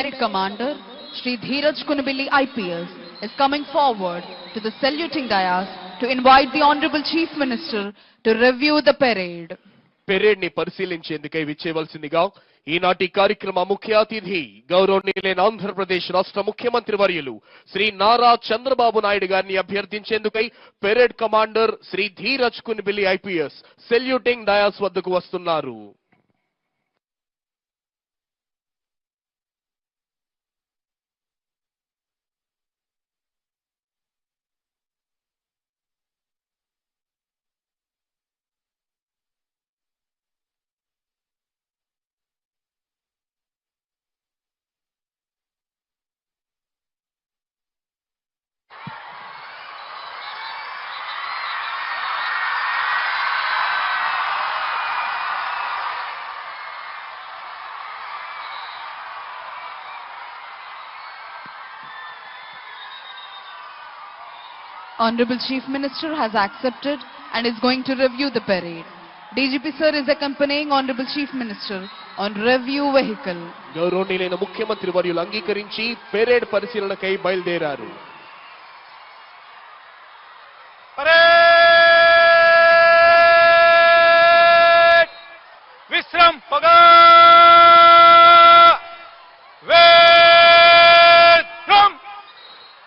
Spirit Commander Sri Dheeraj Kunabilli IPS is coming forward to the saluting dais to invite the Honorable Chief Minister to review the parade. పెరేడ్ని పరిశీలించేందుకై విచ్చేవలసిందిగా ఈనాటి కార్యక్రమ ముఖ్య అతిథి గౌరవనీయులైన ఆంధ్రప్రదేశ్ రాష్ట్ర ముఖ్యమంత్రి వర్యులు శ్రీ నారా చంద్రబాబు నాయుడు గారిని అభ్యర్థించేందుకై parade commander Shri Dheeraj Kunbilli IPS saluting dais వద్దకు వస్తున్నారు Honorable Chief Minister has accepted and is going to review the parade. DGP sir is accompanying Honorable Chief Minister on review vehicle. గౌరవనీయులైన ముఖ్యమంత్రి వర్యులు అంగీకరించి పెరేడ్ పరిశీలనకై బయలుదేరారు parade విశ్రం పగా వేత్రం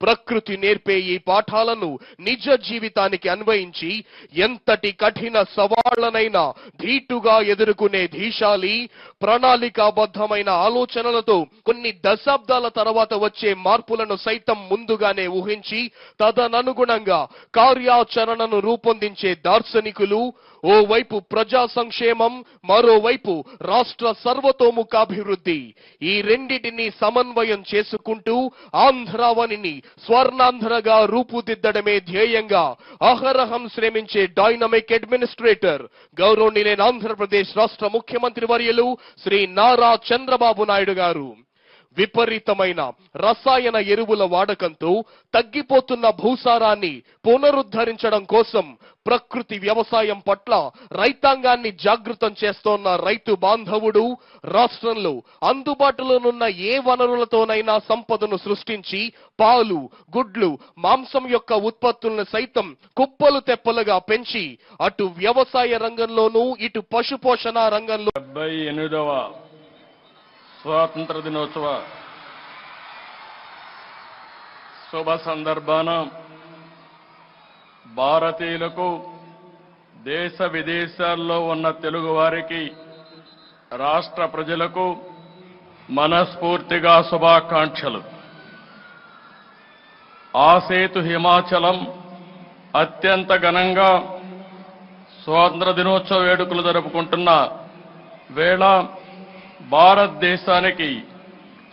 ప్రకృతి నేర్పే ఈ పాఠాలను నిజ జీవితానికి అన్వయించి ఎంతటి కఠిన సవాళ్ళనైనా ధీటుగా ఎదుర్కొనే ధీశాలి ప్రణాళికాబద్ధమైన ఆలోచనలతో కొన్ని దశాబ్దాల తర్వాత వచ్చే మార్పులను సైతం ముందుగానే ఊహించి తదననుగుణంగా కార్యాచరణను రూపొందించే దార్శనికులు ఓవైపు ప్రజా సంక్షేమం మరోవైపు రాష్ట్ర సర్వతోముఖాభివృద్ధి. ఈ రెండిటిని సమన్వయం చేసుకుంటూ ఆంధ్రావనిని స్వర్ణాంధ్రగా రూపుదిద్దడమే ధ్యేయంగా అహరహం శ్రమించే డైనమిక్ అడ్మినిస్ట్రేటర్ గౌరవనీయులైన ఆంధ్రప్రదేశ్ రాష్ట్ర ముఖ్యమంత్రి వర్యులు శ్రీ నారా చంద్రబాబు నాయుడు గారు. విపరీతమైన రసాయన ఎరువుల వాడకంతో తగ్గిపోతున్న భూసారాన్ని పునరుద్ధరించడం కోసం ప్రకృతి వ్యవసాయం పట్ల రైతాంగాన్ని జాగృతం చేస్తోన్న రైతు బాంధవుడు రాష్ట్రంలో అందుబాటులోనున్న ఏ వనరులతోనైనా సంపదను సృష్టించి పాలు గుడ్లు మాంసం యొక్క ఉత్పత్తులను సైతం కుప్పలు తెప్పలుగా పెంచి అటు వ్యవసాయ రంగంలోనూ ఇటు పశుపోషణ రంగంలో డెబ్బై ఎనిమిదవ స్వాతంత్ర దినోత్సవ శుభ సందర్భాన భారతీయులకు దేశ విదేశాల్లో ఉన్న తెలుగు వారికి రాష్ట్ర ప్రజలకు మనస్ఫూర్తిగా శుభాకాంక్షలు. ఆసేతు హిమాచలం అత్యంత ఘనంగా స్వాతంత్ర దినోత్సవ వేడుకలు జరుపుకుంటున్న వేళ భారతదేశానికి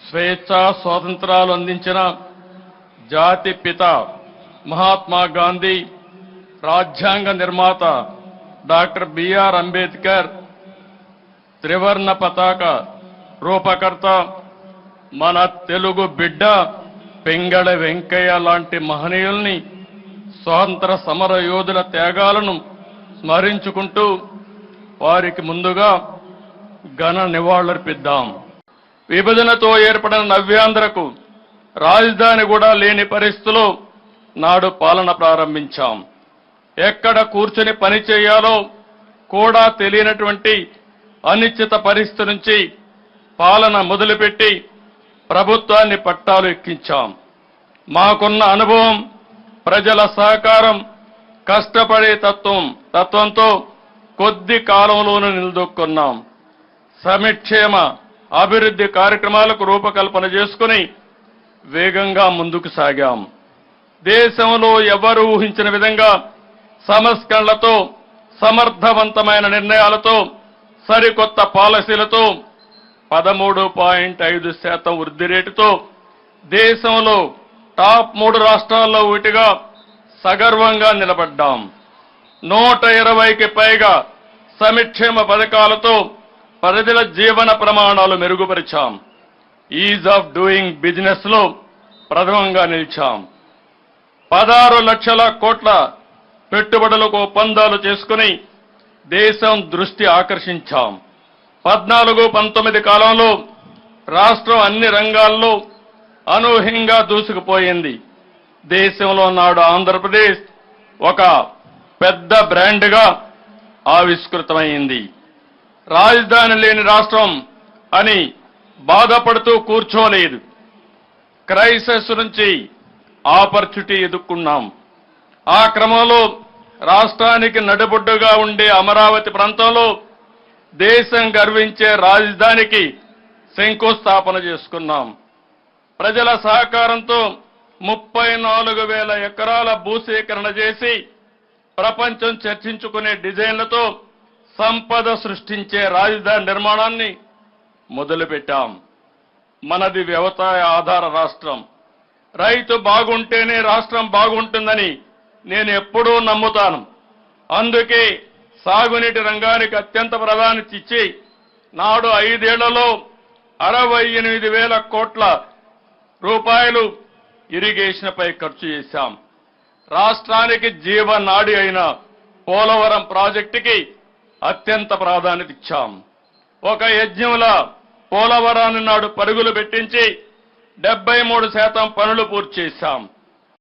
స్వేచ్ఛ స్వాతంత్రాలు అందించిన జాతి పిత మహాత్మా గాంధీ రాజ్యాంగ నిర్మాత డాక్టర్ బిఆర్ అంబేద్కర్ త్రివర్ణ పతాక రూపకర్త మన తెలుగు బిడ్డ పెంగళ వెంకయ్య లాంటి మహనీయుల్ని స్వాతంత్ర సమర యోధుల త్యాగాలను స్మరించుకుంటూ వారికి ముందుగా ఘన నివాళులర్పిద్దాం. విభజనతో ఏర్పడిన నవ్యాంధ్రకు రాజధాని కూడా లేని పరిస్థితిలో నాడు పాలన ప్రారంభించాం. ఎక్కడ కూర్చొని పని చేయాలో కూడా తెలియనటువంటి అనిశ్చిత పరిస్థితి నుంచి పాలన మొదలుపెట్టి ప్రభుత్వాన్ని పట్టాలు ఎక్కించాం. మాకున్న అనుభవం ప్రజల సహకారం కష్టపడే తత్వం తత్వంతో కొద్ది కాలంలోనూ నిలదొక్కున్నాం. సమిక్షేమ అభివృద్ధి కార్యక్రమాలకు రూపకల్పన చేసుకుని వేగంగా ముందుకు సాగాం. దేశంలో ఎవరు ఊహించిన విధంగా సంస్కరణలతో సమర్థవంతమైన నిర్ణయాలతో సరికొత్త పాలసీలతో పదమూడు పాయింట్ ఐదు శాతం వృద్ధి రేటుతో దేశంలో టాప్ మూడు రాష్ట్రాల్లో ఒకటిగా సగర్వంగా నిలబడ్డాం. నూట ఇరవైకి పైగా సమిక్షేమ పథకాలతో ప్రజల జీవన ప్రమాణాలు మెరుగుపరిచాం. ఈజ్ ఆఫ్ డూయింగ్ బిజినెస్లో ప్రథమంగా నిలిచాం. పదహారు లక్షల కోట్ల పెట్టుబడులకు ఒప్పందాలు చేసుకుని దేశం దృష్టి ఆకర్షించాం. పద్నాలుగు పంతొమ్మిది కాలంలో రాష్ట్రం అన్ని రంగాల్లో అనూహ్యంగా దూసుకుపోయింది. దేశంలో నాడు ఆంధ్రప్రదేశ్ ఒక పెద్ద బ్రాండ్గా ఆవిష్కృతమైంది. రాజధాని లేని రాష్ట్రం అని బాధపడుతూ కూర్చోలేదు. క్రైసిస్ నుంచి ఆపర్చునిటీ ఎదుర్కొన్నాం. ఆ క్రమంలో రాష్ట్రానికి నడిబొడ్డుగా ఉండే అమరావతి ప్రాంతంలో దేశం గర్వించే రాజధానికి శంకుస్థాపన చేసుకున్నాం. ప్రజల సహకారంతో ముప్పై నాలుగు వేల ఎకరాల భూసేకరణ చేసి ప్రపంచం చర్చించుకునే డిజైన్లతో సంపద సృష్టించే రాజధాని నిర్మాణాన్ని మొదలుపెట్టాం. మనది వ్యవసాయ ఆధార రాష్ట్రం. రైతు బాగుంటేనే రాష్ట్రం బాగుంటుందని నేను ఎప్పుడూ నమ్ముతాను. అందుకే సాగునీటి రంగానికి అత్యంత ప్రాధాన్యత ఇచ్చి నాడు ఐదేళ్ళలో అరవై ఎనిమిది వేల కోట్ల రూపాయలు ఇరిగేషన్పై ఖర్చు చేశాం. రాష్ట్రానికి జీవనాడి అయిన పోలవరం ప్రాజెక్టుకి అత్యంత ప్రాధాన్యత ఇచ్చాం. ఒక యజ్ఞంలా పోలవరాన్ని నాడు పరుగులు పెట్టించి డెబ్బై మూడు శాతం పనులు పూర్తి చేశాం.